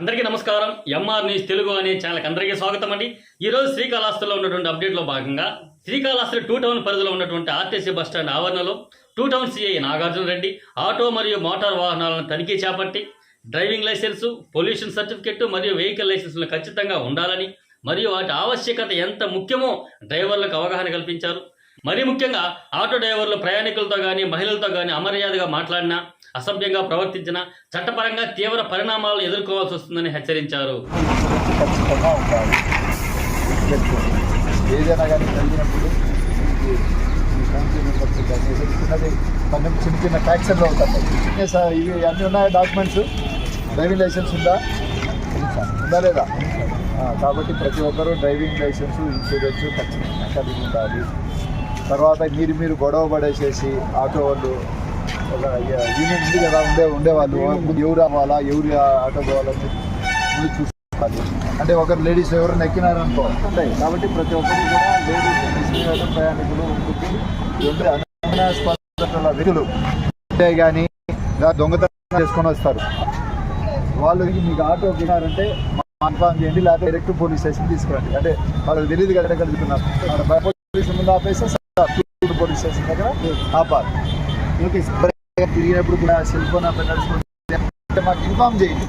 అందరికీ నమస్కారం. MR news Telugu అనే ఛానల్కి అందరికీ స్వాగతం అండి. ఈ రోజు శ్రీకాళహస్తిలో ఉన్నటువంటి అప్డేట్లో భాగంగా శ్రీకాళహస్తి టూ టౌన్ పరిధిలో ఉన్నటువంటి ఆర్టీసీ బస్ స్టాండ్ ఆవరణలో two town CI Nagarjuna Reddy auto మరియు మోటార్ వాహనాలను తనిఖీ చేపట్టి డ్రైవింగ్ లైసెన్సు పొల్యూషన్ సర్టిఫికెట్ మరియు వెహికల్ లైసెన్సులు ఖచ్చితంగా ఉండాలని మరియు వాటి ఆవశ్యకత ఎంత ముఖ్యమో డ్రైవర్లకు అవగాహన కల్పించారు. మరి ముఖ్యంగా ఆటో డ్రైవర్లు ప్రయాణికులతో కానీ మహిళలతో కానీ అమర్యాదగా మాట్లాడినా అసభ్యంగా ప్రవర్తించిన చట్టపరంగా తీవ్ర పరిణామాలు ఎదుర్కోవాల్సి వస్తుందని హెచ్చరించారు. ఖచ్చితంగా ఉండాలి గుర్తుపెట్టుకోండి. ఏదైనా కానీ జరిగినప్పుడు మీకు చిన్న చిన్న ట్యాక్సీలు అవుతాయి సార్ ఇవి అన్నీ ఉన్నాయి డాక్యుమెంట్స్ డ్రైవింగ్ లైసెన్స్ ఉందా? ఉందా లేదా? కాబట్టి ప్రతి ఒక్కరూ డ్రైవింగ్ లైసెన్స్ ఇన్సూరెన్స్ ఖచ్చితంగా కలిగి ఉండాలి. తర్వాత మీరు మీరు గొడవ పడేసేసి ఆటో వాళ్ళు ఒక యూనియన్ ఉంది కదా ఉండే ఉండేవాళ్ళు. ఎవరు అవ్వాలా ఎవరు ఆటో పోవాలని ముందు చూసుకోవాలి. అంటే ఒకరు లేడీస్ ఎవరైనా ఎక్కినారనుకో ఉంటాయి. కాబట్టి ప్రతి ఒక్కరు కూడా లేడీస్ ప్రయాణికులు ఉంటుంది వ్యక్తులు అంటే కానీ దొంగతనం చేసుకొని వస్తారు. వాళ్ళు మీకు ఆటో ఎక్కినారంటే కన్ఫామ్ చేయండి లేకపోతే డైరెక్ట్ పోలీస్ స్టేషన్ తీసుకురండి. అంటే వాళ్ళకి తెలియదు కదా ఎక్కడ బై పోలీస్ ముందు ఆపేస్తే సార్ పోలీస్ స్టేషన్ దగ్గర ఆపాలి. ఓకే సార్ తిరిగినప్పుడు కూడా సెల్ ఫోన్ పెట్టాల్సి మాకు ఇన్ఫామ్ చేయండి